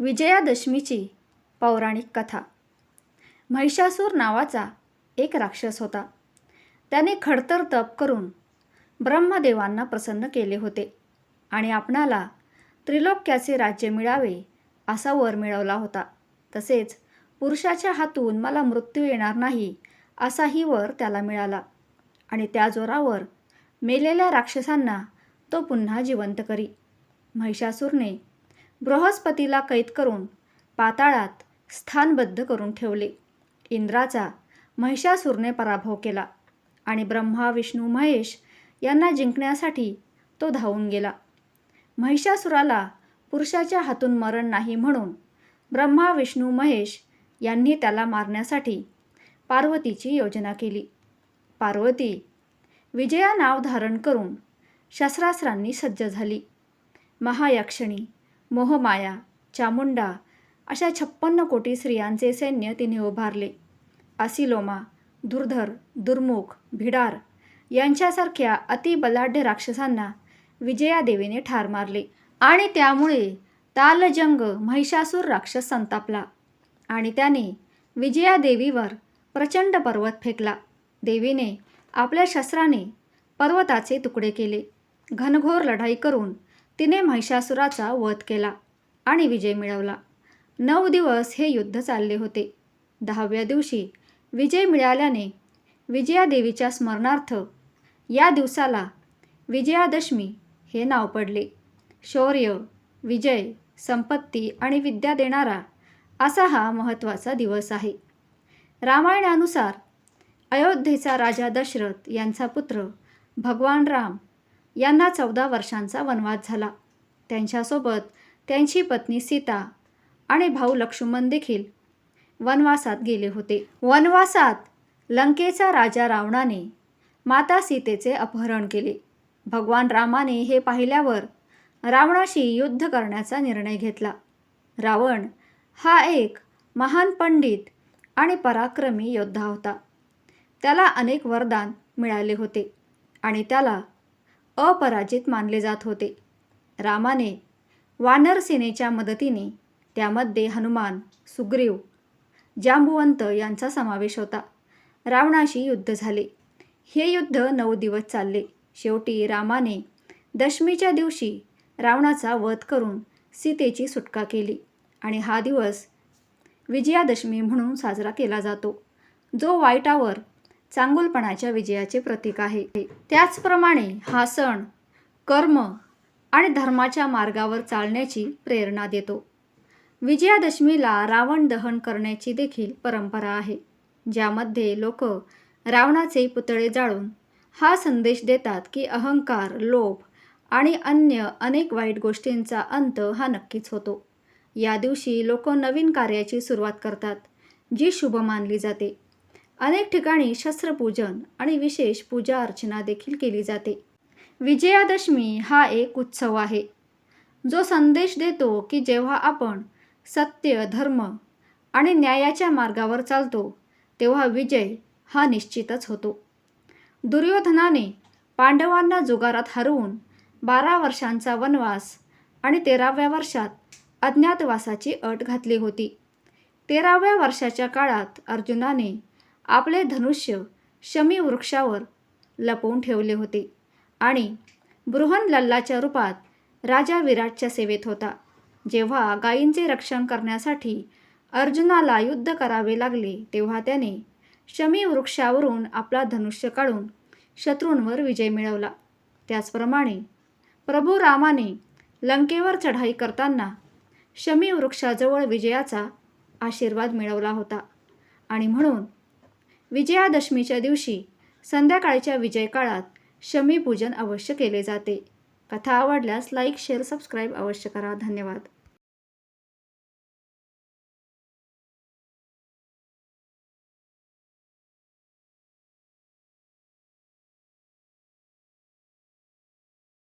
विजयादशमीची पौराणिक कथा. महिषासूर नावाचा एक राक्षस होता. त्याने खडतर तप करून ब्रह्मदेवांना प्रसन्न केले होते आणि आपणाला त्रिलोक्याचे राज्य मिळावे असा वर मिळवला होता. तसेच पुरुषाच्या हातून मला मृत्यू येणार नाही असाही वर त्याला मिळाला आणि त्या जोरावर मेलेल्या राक्षसांना तो पुन्हा जिवंत करी. महिषासूरने बृहस्पतीला कैद करून पाताळात स्थानबद्ध करून ठेवले. इंद्राचा महिषासूरने पराभव केला आणि ब्रह्मा विष्णू महेश यांना जिंकण्यासाठी तो धावून गेला. महिषासुराला पुरुषाच्या हातून मरण नाही म्हणून ब्रह्मा विष्णू महेश यांनी त्याला मारण्यासाठी पार्वतीची योजना केली. पार्वती विजया नाव धारण करून शस्त्रास्त्रांनी सज्ज झाली. महायक्षणी मोहमाया चामुंडा अशा छप्पन्न कोटी स्त्रियांचे सैन्य तिने उभारले. असिलोमा दुर्धर दुर्मुख भिडार यांच्यासारख्या अतिबलाढ्य राक्षसांना विजयादेवीने ठार मारले आणि त्यामुळे तालजंग महिषासूर राक्षस संतापला आणि त्याने विजयादेवीवर प्रचंड पर्वत फेकला. देवीने आपल्या शस्त्राने पर्वताचे तुकडे केले. घनघोर लढाई करून तिने महिषासुराचा वध केला आणि विजय मिळवला. नऊ दिवस हे युद्ध चालले होते. दहाव्या दिवशी विजय मिळाल्याने विजयादेवीच्या स्मरणार्थ या दिवसाला विजयादशमी हे नाव पडले. शौर्य विजय संपत्ती आणि विद्या देणारा असा हा महत्त्वाचा दिवस आहे. रामायणानुसार अयोध्येचा राजा दशरथ यांचा पुत्र भगवान राम यांना चौदा वर्षांचा वनवास झाला. त्यांच्यासोबत त्यांची पत्नी सीता आणि भाऊ लक्ष्मण देखील वनवासात गेले होते. वनवासात लंकेचा राजा रावणाने माता सीतेचे अपहरण केले. भगवान रामाने हे पाहिल्यावर रावणाशी युद्ध करण्याचा निर्णय घेतला. रावण हा एक महान पंडित आणि पराक्रमी योद्धा होता. त्याला अनेक वरदान मिळाले होते आणि त्याला अपराजित मानले जात होते. रामाने वानर सेनेच्या मदतीने त्यामध्ये हनुमान सुग्रीव जांबुवंत यांचा समावेश होता. रावणाशी युद्ध झाले. हे युद्ध नऊ दिवस चालले. शेवटी रामाने दशमीच्या दिवशी रावणाचा वध करून सीतेची सुटका केली आणि हा दिवस विजयादशमी म्हणून साजरा केला जातो. जो वाईटावर चांगुलपणाच्या विजयाचे प्रतीक आहे. त्याचप्रमाणे हा सण कर्म आणि धर्माच्या मार्गावर चालण्याची प्रेरणा देतो. विजयादशमीला रावण दहन करण्याची देखील परंपरा आहे ज्यामध्ये लोक रावणाचे पुतळे जाळून हा संदेश देतात की अहंकार लोभ आणि अन्य अनेक वाईट गोष्टींचा अंत हा नक्कीच होतो. या दिवशी लोक नवीन कार्याची सुरुवात करतात जी शुभ मानली जाते. अनेक ठिकाणी शस्त्रपूजन आणि विशेष पूजा अर्चना देखील केली जाते. विजयादशमी हा एक उत्सव आहे. जो संदेश देतो की जेव्हा आपण सत्य धर्म आणि न्यायाच्या मार्गावर चालतो तेव्हा विजय हा निश्चितच होतो. दुर्योधनाने पांडवांना जुगारात हरवून बारा वर्षांचा वनवास आणि तेराव्या वर्षात अज्ञातवासाची अट घातली होती. तेराव्या वर्षाच्या काळात अर्जुनाने आपले धनुष्य शमी वृक्षावर लपवून ठेवले होते आणि बृहन लल्लाच्या रूपात राजा विराटच्या सेवेत होता. जेव्हा गायींचे रक्षण करण्यासाठी अर्जुनाला युद्ध करावे लागले तेव्हा त्याने शमी वृक्षावरून आपला धनुष्य काढून शत्रूंवर विजय मिळवला. त्याचप्रमाणे प्रभू रामाने लंकेवर चढाई करताना शमी वृक्षाजवळ विजयाचा आशीर्वाद मिळवला होता आणि म्हणून विजयादशमीच्या दिवशी संध्याकाळच्या विजय काळात शमीपूजन अवश्य केले जाते. कथा आवडल्यास लाईक शेअर सबस्क्राईब अवश्य करा. धन्यवाद.